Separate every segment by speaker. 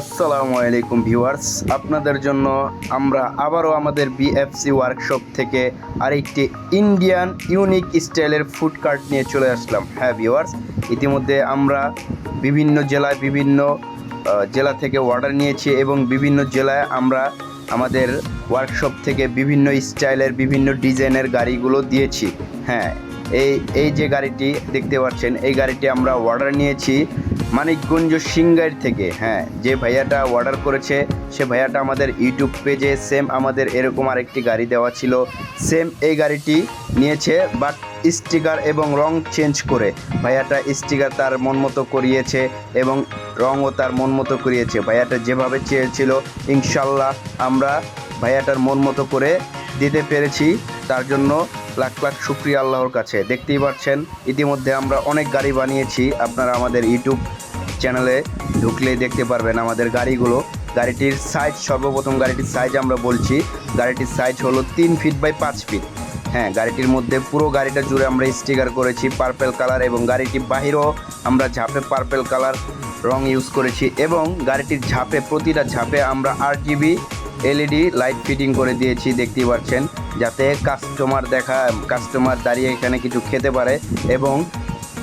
Speaker 1: আসসালামু আলাইকুম ভিউয়ার্স। আপনাদের জন্য আমরা আবারও আমাদের বিএফসি ওয়ার্কশপ থেকে আরেকটি ইন্ডিয়ান ইউনিক স্টাইলের ফুড কার্ট নিয়ে চলে আসলাম। হ্যাঁ ভিউয়ার্স, ইতিমধ্যে আমরা বিভিন্ন জেলায় বিভিন্ন জেলা থেকে অর্ডার নিয়েছি এবং বিভিন্ন জেলায় আমরা আমাদের ওয়ার্কশপ থেকে বিভিন্ন স্টাইলের, বিভিন্ন ডিজাইনের গাড়িগুলো দিয়েছি। হ্যাঁ এই এই যে গাড়িটি দেখতে পাচ্ছেন, এই গাড়িটি আমরা অর্ডার নিয়েছি। মানিকগঞ্জ সিঙ্গার থেকে। হ্যাঁ যে ভাইয়াটা অর্ডার করেছে, সে ভাইয়াটা আমাদের ইউটিউব পেজে সেম আমাদের এরকম আরেকটি গাড়ি দেওয়া ছিল। সেম এই গাড়িটি নিয়েছে বাট স্টিকার এবং রং চেঞ্জ করে। ভাইয়াটা স্টিকার তার মন মতো করিয়েছে এবং রঙও তার মন মতো করিয়েছে। ভাইয়াটা যেভাবে চেয়েছিল, ইনশাল্লাহ আমরা ভাইয়াটার মন মতো করে দিতে পেরেছি। তার জন্য লাখ লাখ শুক্রিয়া আল্লাহর কাছে। দেখতেই পাচ্ছেন, ইতিমধ্যে আমরা অনেক গাড়ি বানিয়েছি। আপনারা আমাদের ইউটিউব চ্যানেলে ঢুকলেই দেখতে পারবেন আমাদের গাড়িগুলো। গাড়িটির সাইজ সর্বপ্রথম গাড়িটির সাইজ আমরা বলছি। গাড়িটির সাইজ হলো তিন ফিট বাই পাঁচ ফিট হ্যাঁ গাড়িটির মধ্যে পুরো গাড়িটা জুড়ে আমরা স্টিকার করেছি পার্পেল কালার এবং গাড়িটি বাহিরেও আমরা ঝাঁপে পার্পেল কালার রং ইউজ করেছি এবং গাড়িটির ঝাঁপে, প্রতিটা ঝাঁপে আমরা আট জিবি এলইডি লাইট ফিটিং করে দিয়েছি, দেখতেই পাচ্ছেন। যাতে কাস্টমার দেখা কাস্টমার দাঁড়িয়ে এখানে কিছু খেতে পারে এবং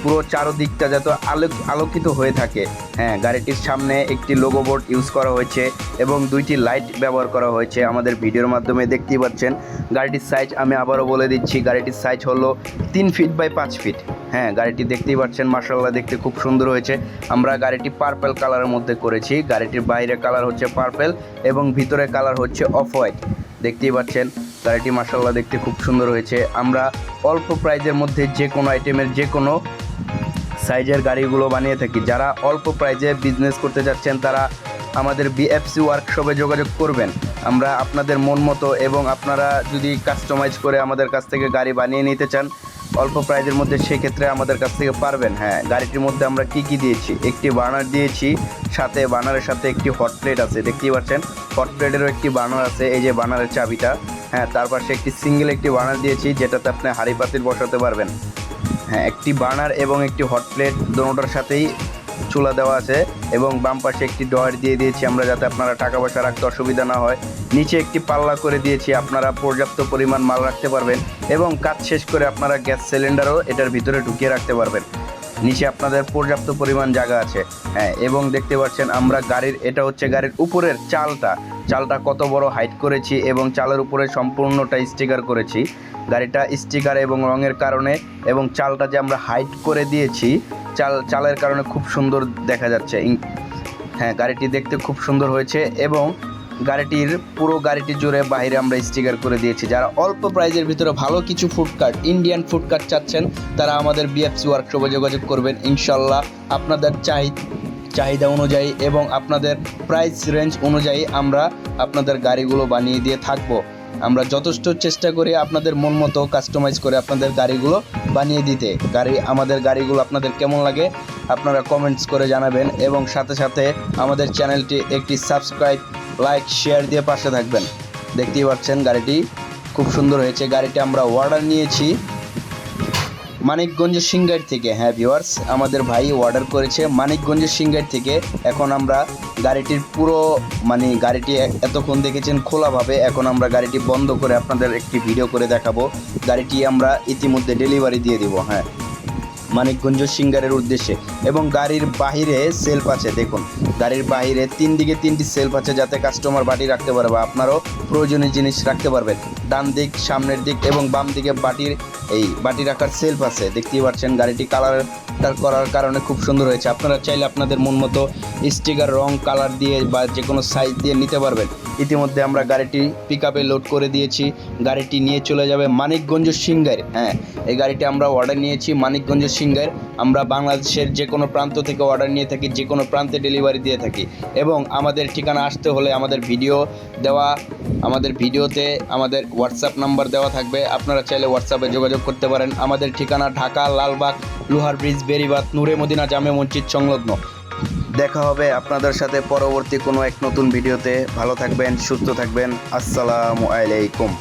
Speaker 1: পুরো চারদিকটা যাতে আলোক আলোকিত হয়ে থাকে। হ্যাঁ গাড়িটির সামনে একটি লোগো বোর্ড ইউজ করা হয়েছে এবং দুইটি লাইট ব্যবহার করা হয়েছে আমাদের ভিডিওর মাধ্যমে দেখতেই পাচ্ছেন। গাড়িটির সাইজ আমি আবারও বলে দিচ্ছি, গাড়িটির সাইজ হলো তিন ফিট বাই পাঁচ ফিট হ্যাঁ গাড়িটি দেখতেই পাচ্ছেন মার্শাল্লাহ দেখতে খুব সুন্দর হয়েছে। আমরা গাড়িটি পার্পেল কালারের মধ্যে করেছি। গাড়িটির বাইরে কালার হচ্ছে পার্পেল এবং ভিতরে কালার হচ্ছে অফ হোয়াইট দেখতেই পাচ্ছেন গাড়িটি মার্শাল্লাহ দেখতে খুব সুন্দর হয়েছে। আমরা অল্প প্রাইজের মধ্যে যে কোনো আইটেমের যে কোনো সাইজের গাড়িগুলো বানিয়ে থাকি। যারা অল্প প্রাইজে বিজনেস করতে যাচ্ছেন তারা আমাদের বিএফসি ওয়ার্কশপে যোগাযোগ করবেন। আমরা আপনাদের মন মতো এবং আপনারা যদি কাস্টমাইজ করে আমাদের কাছ থেকে গাড়ি বানিয়ে নিতে চান, অল্প প্রাইজের মধ্যে সেক্ষেত্রে আমাদের কাছ থেকে পারবেন। হ্যাঁ গাড়িটির মধ্যে আমরা কি কি দিয়েছি? একটি বার্নার দিয়েছি, সাথে বার্নারের সাথে একটি হট প্লেট আছে। দেখতেই পাচ্ছেন হট প্লেটেরও একটি বার্নার আছে। এই যে বার্নারের চাবিটা হ্যাঁ তার পাশে একটি সিঙ্গেল একটি বার্নার দিয়েছি, যেটাতে আপনি হাঁড়ি পাতিল বসাতে পারবেন। হ্যাঁ একটি বার্নার এবং একটি হট প্লেট দুটোটার সাথেই চুলা দেওয়া আছে এবং বাম পাশে একটি ডয়ার দিয়ে দিয়েছি আমরা যাতে আপনারা টাকা পয়সা রাখতে অসুবিধা না হয়। নিচে একটি পাল্লা করে দিয়েছি, আপনারা পর্যাপ্ত পরিমাণ মাল রাখতে পারবেন এবং কাজ শেষ করে আপনারা গ্যাস সিলিন্ডারও এটার ভিতরে ঢুকিয়ে রাখতে পারবেন। নিচে আপনাদের পর্যাপ্ত পরিমাণ জায়গা আছে। হ্যাঁ এবং দেখতে পাচ্ছেন আমরা গাড়ির, এটা হচ্ছে গাড়ির উপরের চালটা। চালটা কত বড় হাইট করেছি এবং চালের উপরে সম্পূর্ণটা স্টিকার করেছি। গাড়িটা স্টিকার এবং রঙের কারণে এবং চালটা যে আমরা হাইট করে দিয়েছি, চাল, চালের কারণে খুব সুন্দর দেখা যাচ্ছে। হ্যাঁ গাড়িটি দেখতে খুব সুন্দর হয়েছে এবং গাড়িটির পুরো গাড়িটি জুড়ে বাইরে আমরা স্টিকার করে দিয়েছি। যারা অল্প প্রাইজের ভিতরে ভালো কিছু food cart Indian food cart চাচ্ছেন, তারা আমাদের বিএফসি ওয়ার্কশপে যোগাযোগ করবেন। ইনশাল্লাহ আপনাদের চাই চাহিদা অনুযায়ী এবং আপনাদের প্রাইস রেঞ্জ অনুযায়ী আমরা আপনাদের গাড়িগুলো বানিয়ে দিয়ে থাকব। আমরা যথেষ্ট চেষ্টা করি আপনাদের মন মতো কাস্টমাইজ করে আপনাদের গাড়িগুলো বানিয়ে দিতে। গাড়ি, আমাদের গাড়িগুলো আপনাদের কেমন লাগে আপনারা কমেন্টস করে জানাবেন এবং সাথে সাথে আমাদের চ্যানেলটি একটি সাবস্ক্রাইব লাইক শেয়ার দিয়ে পাশে থাকবেন। দেখতেই পাচ্ছেন গাড়িটি খুব সুন্দর হয়েছে। গাড়িটি আমরা অর্ডার নিয়েছি। মানিকগঞ্জ সিঙ্গার থেকে। হ্যাঁ ভিওয়ার্স আমাদের ভাই অর্ডার করেছে মানিকগঞ্জ সিঙ্গার থেকে। এখন আমরা গাড়িটির পুরো মানে গাড়িটি এতক্ষণ দেখেছেন খোলাভাবে। এখন আমরা গাড়িটি বন্ধ করে আপনাদের একটি ভিডিও করে দেখাবো। গাড়িটি আমরা ইতিমধ্যে ডেলিভারি দিয়ে দিব। হ্যাঁ। মানিকগঞ্জ সিঙ্গারের উদ্দেশ্যে। এবং গাড়ির বাহিরে সেলফ আছে, দেখুন। গাড়ির বাহিরে তিন দিকে তিনটি সেলফ আছে যাতে কাস্টমার বাটি রাখতে পারবে আপনারও প্রয়োজনীয় জিনিস রাখতে পারবেন। ডান দিক, সামনের দিক এবং বাম দিকে বাটির এই বাটি রাখার সেলফ আছে। দেখতেই পাচ্ছেন গাড়িটি কালার করার কারণে খুব সুন্দর হয়েছে। আপনারা চাইলে আপনাদের মন মতো স্টিকার রং কালার দিয়ে বা যে কোনো সাইজ দিয়ে নিতে পারবেন। ইতিমধ্যে আমরা গাড়িটি পিক আপে লোড করে দিয়েছি। গাড়িটি নিয়ে চলে যাবে মানিকগঞ্জ সিঙ্গার। হ্যাঁ এই গাড়িটি আমরা অর্ডার নিয়েছি মানিকগঞ্জ সিঙ্গার, আমরা বাংলাদেশের যে কোনো প্রান্ত থেকে অর্ডার নিয়ে থাকি যে কোনো প্রান্তে ডেলিভারি দিয়ে থাকি। এবং আমাদের ঠিকানা আসতে হলে আমাদের ভিডিও দেওয়া, আমাদের ভিডিওতে আমাদের হোয়াটসঅ্যাপ নাম্বার দেওয়া থাকবে। আপনারা চাইলে হোয়াটসঅ্যাপে যোগাযোগ করতে পারেন। আমাদের ঠিকানা ঢাকা, লালবাগ, লোহার ব্রিজ বেরিবাদ নূরে মদিনা, জামে মসজিদ সংলগ্ন। দেখা হবে আপনাদের সাথে পরবর্তী কোনো এক নতুন ভিডিওতে ভালো থাকবেন, সুস্থ থাকবেন। আসসালামু আলাইকুম।